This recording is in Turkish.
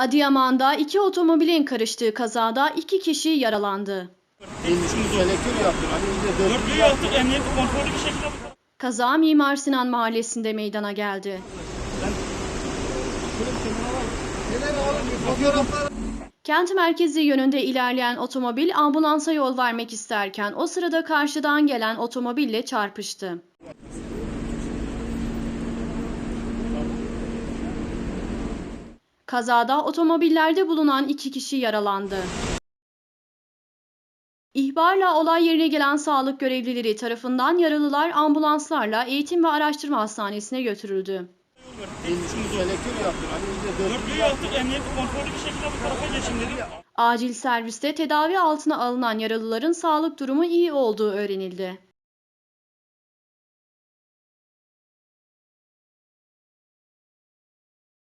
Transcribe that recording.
Adıyaman'da iki otomobilin karıştığı kazada iki kişi yaralandı. Kaza Mimar Sinan Mahallesi'nde meydana geldi. Kent merkezi yönünde ilerleyen otomobil ambulansa yol vermek isterken o sırada karşıdan gelen otomobille çarpıştı. Kazada otomobillerde bulunan iki kişi yaralandı. İhbarla olay yerine gelen sağlık görevlileri tarafından yaralılar ambulanslarla eğitim ve araştırma hastanesine götürüldü. Acil serviste tedavi altına alınan yaralıların sağlık durumu iyi olduğu öğrenildi.